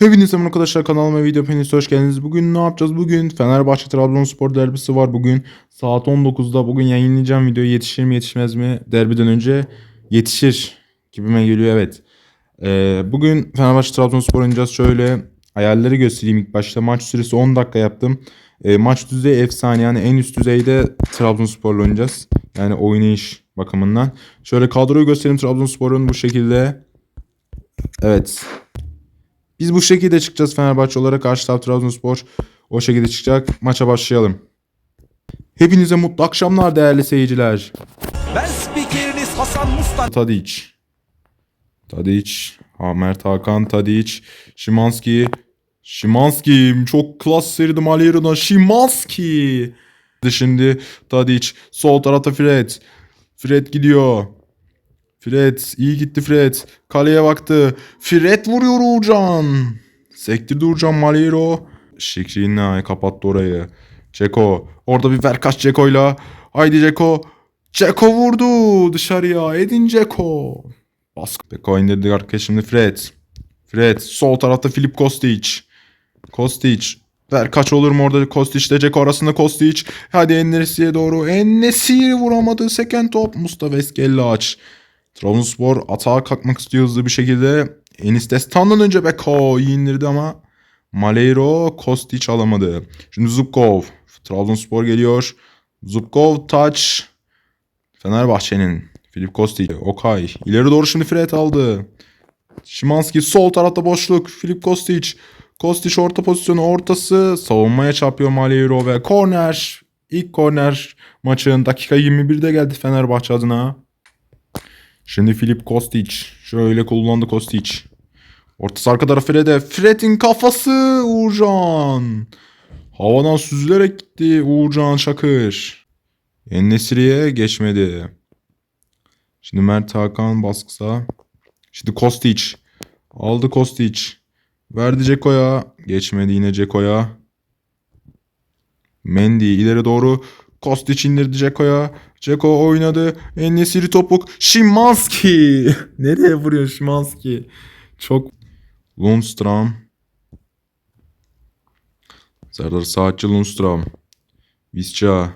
Hepinize merhaba arkadaşlar kanalıma video hepiniz hoş geldiniz. Bugün ne yapacağız? Bugün Fenerbahçe Trabzonspor derbisi var bugün. Saat 19'da bugün yayınlayacağım videoyu. Yetişir mi yetişmez mi? Derbiden önce yetişir gibime geliyor evet. Ee, bugün Fenerbahçe Trabzonspor oynayacağız. Şöyle ayarları göstereyim ilk başta. Maç süresi 10 dakika yaptım. Ee, maç düzeyi efsane yani en üst düzeyde Trabzonspor'la oynayacağız. Yani oynayış bakımından. Şöyle kadroyu göstereyim Trabzonspor'un bu şekilde. Evet. Biz bu şekilde çıkacağız Fenerbahçe olarak. Karşı taraf Trabzonspor o şekilde çıkacak. Maça başlayalım. Hepinize mutlu akşamlar değerli seyirciler. Ben spikeriniz Hasan Mustan. Tadic. Tadic. Ha, Mert Hakan Tadic. Şimanski. Şimanski. Çok klas seridi Maliera'dan. Şimanski. Şimdi Tadic. Sol tarafta Fred. Fred gidiyor. Fred. iyi gitti Fred. Kaleye baktı. Fred vuruyor Uğurcan. Sektirdi Uğurcan Maliero. Şikrinay kapattı orayı. Ceko. Orada bir ver kaç Ceko'yla. Haydi Ceko. Ceko vurdu dışarıya. Edin Ceko. Baskı. Ceko indirdi arkaya şimdi Fred. Fred. Sol tarafta Filip Kostic. Kostic. Ver kaç olur mu orada Kostic ile Ceko arasında Kostic. Hadi Ennesi'ye doğru. Ennesi vuramadı. Second top. Mustafa Eskellaç. Trabzonspor atağa kalkmak istiyor hızlı bir şekilde. Enis Destan'dan önce Beko iyi indirdi ama Maleiro Kostic alamadı. Şimdi Zubkov. Trabzonspor geliyor. Zubkov touch. Fenerbahçe'nin. Filip Kostic. Okay. İleri doğru şimdi Fred aldı. Şimanski sol tarafta boşluk. Filip Kostic. Kostic orta pozisyonu ortası. Savunmaya çarpıyor Maleiro ve korner. İlk korner maçın dakika 21'de geldi Fenerbahçe adına. Şimdi Filip Kostic. Şöyle kullandı Kostic. Ortası arka tarafı Fred'e. Fred'in kafası Uğurcan. Havadan süzülerek gitti Uğurcan Çakır. Ennesiri'ye geçmedi. Şimdi Mert Hakan baskısa. Şimdi Kostic. Aldı Kostic. Verdi Ceko'ya. Geçmedi yine Ceko'ya. Mendy ileri doğru. Kostic indirdi Ceko'ya. Ceko oynadı. Ennesiri topuk. Şimanski. Nereye vuruyor Şimanski? Çok. Lundstram. Serdar Saatçı Lundstram. Visca.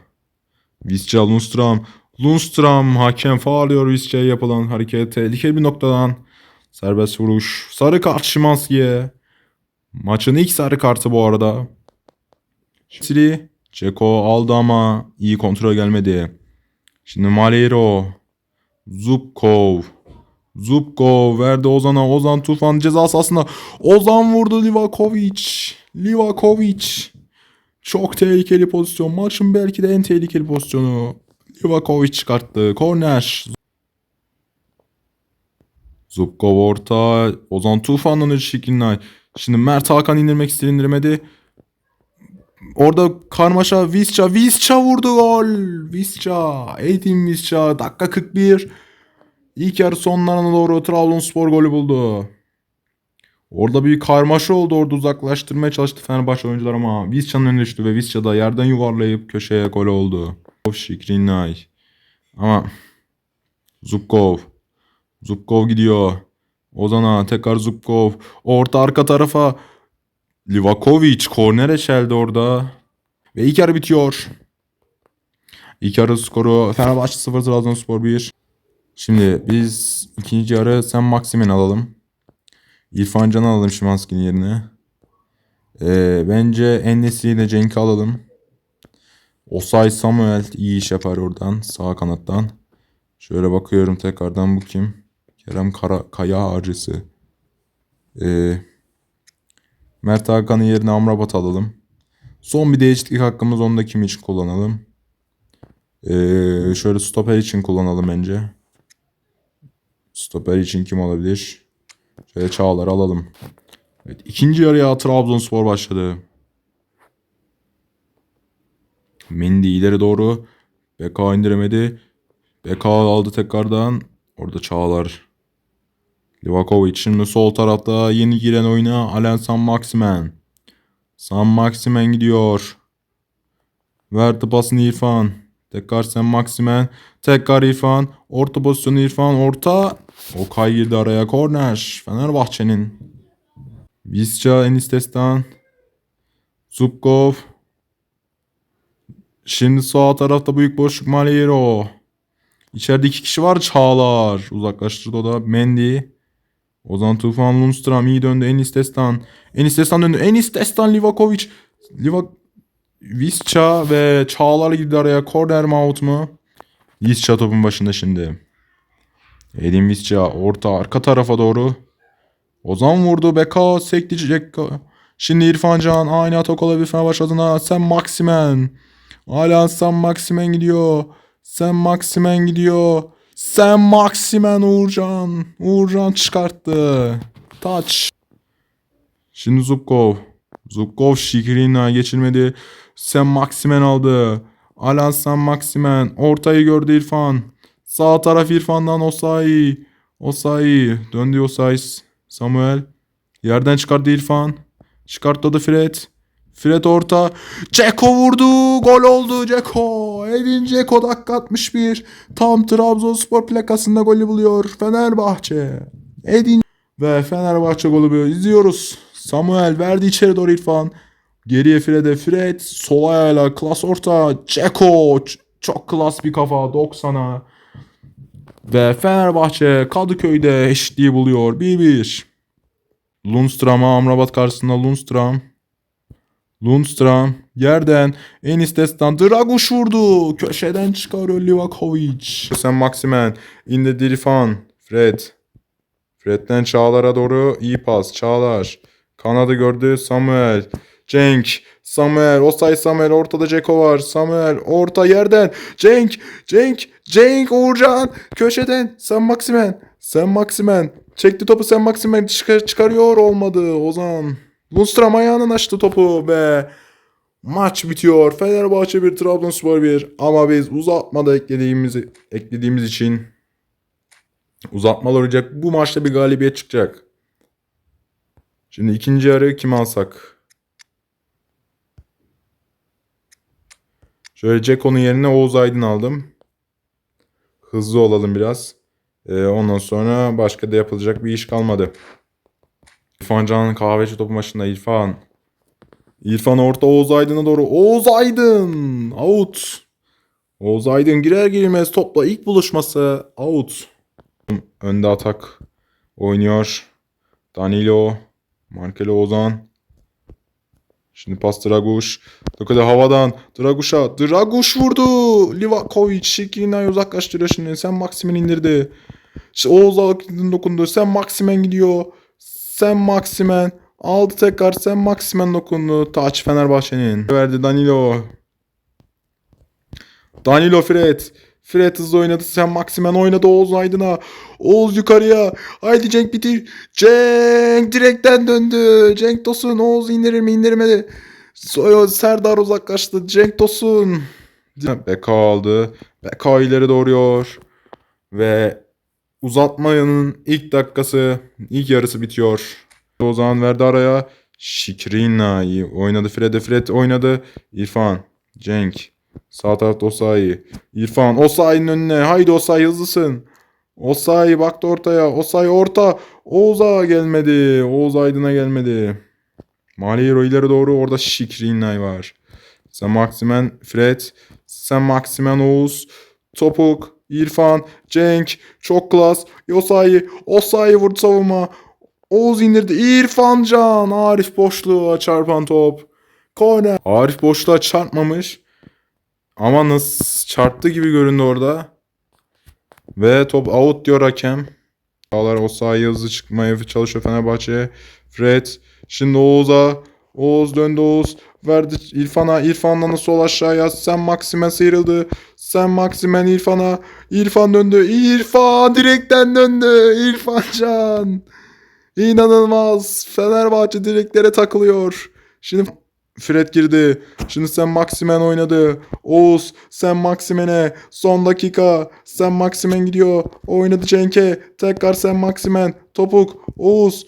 Visca Lundstram. Lundstram hakem faalıyor Visca'ya yapılan hareket. Tehlikeli bir noktadan. Serbest vuruş. Sarı kart Şimanski'ye. Maçın ilk sarı kartı bu arada. Siri. Ceko aldı ama iyi kontrol gelmedi. Şimdi Malero. Zubkov. Zubkov verdi Ozan'a. Ozan Tufan ceza sahasında. Ozan vurdu Livakovic. Livakovic. Çok tehlikeli pozisyon. Maçın belki de en tehlikeli pozisyonu. Livakovic çıkarttı. Korner. Zubkov orta. Ozan Tufan'dan önce Şikrinay. Şimdi Mert Hakan indirmek istedi indirmedi. Orada karmaşa Visca. Visca vurdu gol. Visca. Edin Visca. Dakika 41. İlk yarı sonlarına doğru Trabzonspor golü buldu. Orada bir karmaşa oldu. Orada uzaklaştırmaya çalıştı Fenerbahçe oyuncular ama Visca'nın önüne düştü ve Visca da yerden yuvarlayıp köşeye gol oldu. Şikrinay. Ama Zubkov. Zubkov gidiyor. Ozan'a tekrar Zubkov. Orta arka tarafa Livakovic korner eşeldi orada. Ve ilk yarı bitiyor. İlk yarı skoru Fenerbahçe 0 Trabzonspor 1. Şimdi biz ikinci yarı sen Maximin alalım. İrfan Can'ı alalım Şimanski'nin yerine. Ee, bence Enes'i ile Cenk'i alalım. Osay Samuel iyi iş yapar oradan sağ kanattan. Şöyle bakıyorum tekrardan bu kim? Kerem Kara, Kaya Ağrısı. Ee, Mert Hakan'ın yerine Amrabat alalım. Son bir değişiklik hakkımız onu da kim için kullanalım? Ee, şöyle stoper için kullanalım bence. Stoper için kim olabilir? Şöyle Çağlar'ı alalım. Evet, ikinci yarıya Trabzonspor başladı. Mendy ileri doğru. Beka indiremedi. Beka aldı tekrardan. Orada Çağlar. Livakovic şimdi sol tarafta yeni giren oyuna Alen San Maximen. San Maximen gidiyor. Verdi pasını İrfan. Tekrar San Maximen. Tekrar İrfan. Orta pozisyonu İrfan. Orta. Okay girdi araya. Korner. Fenerbahçe'nin. Visca Enis. Zubkov. Şimdi sağ tarafta büyük boşluk Maliero. İçeride iki kişi var Çağlar. Uzaklaştırdı o da Mendy. Ozan Tufan Lundstram iyi döndü. Enis Destan. Enis Destan döndü. Enis Destan Livakovic. Livak Visca ve Çağlar girdi araya. Corner mi out mu? Visca topun başında şimdi. Edin Visca orta arka tarafa doğru. Ozan vurdu. Beka sekti. Cekka. Şimdi İrfan Can aynı atak olabilir Fenerbahçe adına. Sen Maximen. Hala Sen Maximen gidiyor. Sen Maximen gidiyor. Sen Maximen Uğurcan. Uğurcan çıkarttı. Touch. Şimdi Zubkov. Zubkov Şikrina geçirmedi. Sen Maximen aldı. Alan Sen Maximen. Ortayı gördü İrfan. Sağ taraf İrfan'dan Osayi. Osayi. Döndü Osayi. Samuel. Yerden çıkardı İrfan. Çıkartladı Fred. Fred orta. Ceko vurdu. Gol oldu Ceko. Edin Ceko dakika 61. Tam Trabzonspor plakasında golü buluyor. Fenerbahçe. Edin ve Fenerbahçe golü izliyoruz. Samuel verdi içeri doğru İrfan. Geriye Fred'e Fred. Sol ayağıyla klas orta. Ç- Çok klas bir kafa 90'a. Ve Fenerbahçe Kadıköy'de eşitliği buluyor. 1-1. Lundstram'a Amrabat karşısında Lundstram. Lundstram yerden Enis Destan Draguş vurdu. Köşeden çıkarıyor Livakovic. Sen Maximen indirdi İrfan. Fred. Fred'den Çağlar'a doğru iyi pas. Çağlar. Kanadı gördü Samuel. Cenk. Samuel. Osay Samuel. Ortada Ceko var. Samuel. Orta yerden. Cenk. Cenk. Cenk. Uğurcan. Köşeden. Sen Maximen. Sen Maximen. Çekti topu Sen Maximen. Çıkar, çıkarıyor. Olmadı. Ozan. Lundstram ayağından açtı topu ve maç bitiyor. Fenerbahçe 1, Trabzonspor 1. Ama biz uzatmada eklediğimiz, eklediğimiz için uzatmalar olacak. Bu maçta bir galibiyet çıkacak. Şimdi ikinci yarı kim alsak? Şöyle Ceko'nun yerine Oğuz Aydın aldım. Hızlı olalım biraz. Ee, ondan sonra başka da yapılacak bir iş kalmadı. İrfan Can kahveci topu başında İrfan. İrfan orta Oğuz Aydın'a doğru. Oğuz Aydın. Out. Oğuz Aydın girer girmez topla ilk buluşması. Out. Önde atak oynuyor. Danilo. Markelo Ozan. Şimdi pas Draguş. Dokada havadan. Draguş'a. Draguş vurdu. Livakovic. Şikrina'yı uzaklaştırıyor şimdi. Sen Maximen indirdi. İşte Oğuz Aydın dokundu. Sen Maximen gidiyor. Sen Maximen. Aldı tekrar Sen Maximen dokundu. Taç Fenerbahçe'nin. Verdi Danilo. Danilo Fred. Fred hızlı oynadı. Sen Maximen oynadı Oğuz Aydın'a. Oğuz yukarıya. Haydi Cenk bitir. Cenk direkten döndü. Cenk Tosun. Oğuz indirir mi indirmedi. So- Serdar uzaklaştı. Cenk Tosun. Beka aldı. Beka ileri doğruyor. Ve uzatmanın ilk dakikası, ilk yarısı bitiyor. O zaman verdi araya. Şikrina iyi oynadı. Fred'e Fred oynadı. İrfan. Cenk. Sağ tarafta Osayi. İrfan. Osayi'nin önüne. Haydi Osayi hızlısın. Osayi baktı ortaya. Osayi orta. Oğuz'a gelmedi. Oğuz Aydın'a gelmedi. Maliyero ileri doğru. Orada Şikrinay var. Sen Maximen Fred. Sen Maximen Oğuz. Topuk. İrfan. Cenk. Çok klas. Osayi. Osayi vurdu savunma. Oğuz indirdi. İrfan Can. Arif boşluğa çarpan top. Korner. Arif boşluğa çarpmamış. Ama nasıl çarptı gibi göründü orada. Ve top out diyor hakem. Çağlar o sahaya hızlı çıkmaya çalışıyor Fenerbahçe. Fred. Şimdi Oğuz'a. Oğuz döndü Oğuz. Verdi İrfan'a. İrfan'dan da sol aşağıya. Sen Maximen sıyrıldı. Sen Maximen İrfan'a. İrfan döndü. İrfan direkten döndü. İrfan Can. İnanılmaz. Fenerbahçe direklere takılıyor. Şimdi Fred girdi. Şimdi sen Maximen oynadı. Oğuz sen Maximen'e. Son dakika. Sen Maximen gidiyor. Oynadı Cenk'e. Tekrar sen Maximen. Topuk. Oğuz.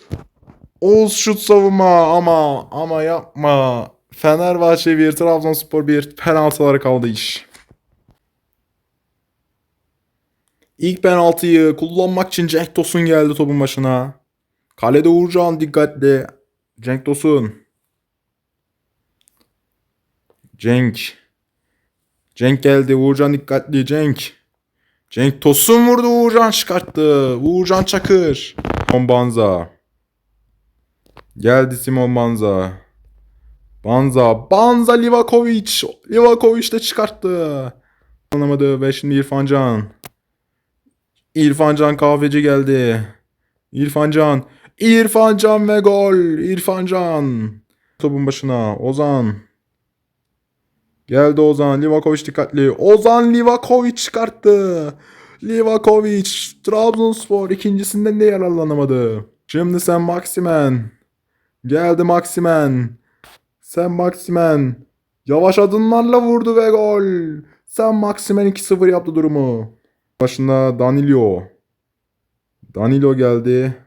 Oğuz şut savunma ama ama yapma. Fenerbahçe 1, Trabzonspor 1. Penaltılara kaldı iş. İlk penaltıyı kullanmak için Cenk Tosun geldi topun başına. Kalede Uğurcan dikkatli. Cenk Tosun. Cenk. Cenk geldi. Uğurcan dikkatli. Cenk. Cenk Tosun vurdu. Uğurcan çıkarttı. Uğurcan Çakır. Simon Banza. Geldi Simon Banza. Banza. Banza Livakovic. Livakovic de çıkarttı. Anlamadı ve şimdi İrfan Can. İrfan Can kahveci geldi. İrfan Can. İrfan Can ve gol. İrfan Can. Topun başına. Ozan. Geldi Ozan. Livakovic dikkatli. Ozan Livakovic çıkarttı. Livakovic. Trabzonspor ikincisinden de yararlanamadı. Şimdi sen Maximen. Geldi Maximen. Sen Maximen. Yavaş adımlarla vurdu ve gol. Sen Maximen 2-0 yaptı durumu. Başında Danilo. Danilo geldi.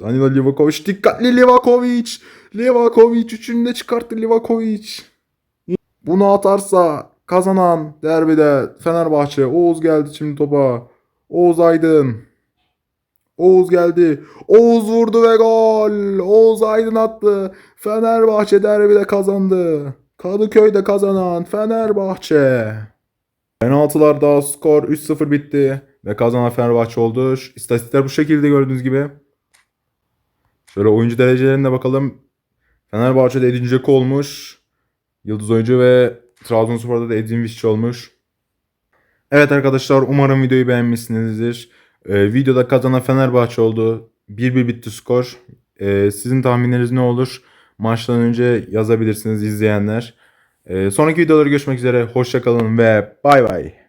Danilo Livakovic dikkatli Livakovic. Livakovic üçünü de çıkarttı Livakovic. Bunu atarsa kazanan derbide Fenerbahçe. Oğuz geldi şimdi topa. Oğuz Aydın. Oğuz geldi. Oğuz vurdu ve gol. Oğuz Aydın attı. Fenerbahçe derbide kazandı. Kadıköy'de kazanan Fenerbahçe. Penaltılarda skor 3-0 bitti ve kazanan Fenerbahçe oldu. İstatistikler bu şekilde gördüğünüz gibi. Şöyle oyuncu derecelerine bakalım. Fenerbahçe'de Edin Dzeko olmuş. Yıldız oyuncu ve Trabzonspor'da da Edin Visca olmuş. Evet arkadaşlar umarım videoyu beğenmişsinizdir. Ee, videoda kazanan Fenerbahçe oldu. 1-1 bitti skor. Ee, sizin tahminleriniz ne olur? Maçtan önce yazabilirsiniz izleyenler. Ee, sonraki videoları görüşmek üzere. Hoşçakalın ve bay bay.